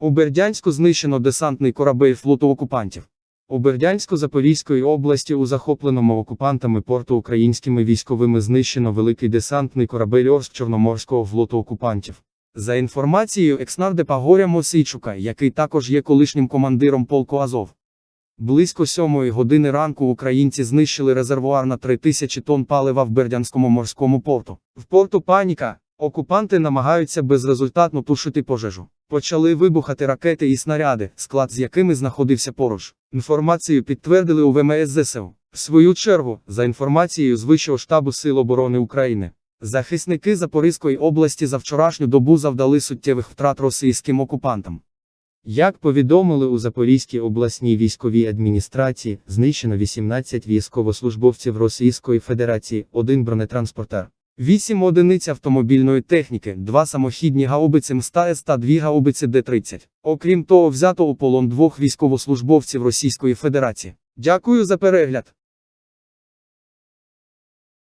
У Бердянську знищено десантний корабель флоту окупантів. У Бердянську Запорізької області у захопленому окупантами порту українськими військовими знищено великий десантний корабель Орск Чорноморського флоту окупантів. За інформацією екснардепа Горя Мосійчука, який також є колишнім командиром полку Азов. Близько сьомої години ранку українці знищили резервуар на 3000 тонн палива в Бердянському морському порту. В порту паніка. Окупанти намагаються безрезультатно тушити пожежу. Почали вибухати ракети і снаряди, склад з якими знаходився поруч. Інформацію підтвердили у ВМС ЗСУ. В свою чергу, за інформацією з Вищого штабу Сил оборони України, захисники Запорізької області за вчорашню добу завдали суттєвих втрат російським окупантам. Як повідомили у Запорізькій обласній військовій адміністрації, знищено 18 військовослужбовців Російської Федерації, один бронетранспортер, 8 одиниць автомобільної техніки, 2 самохідні гаубиці МСТА-С та 2 гаубиці Д-30. Окрім того, взято у полон двох військовослужбовців Російської Федерації. Дякую за перегляд.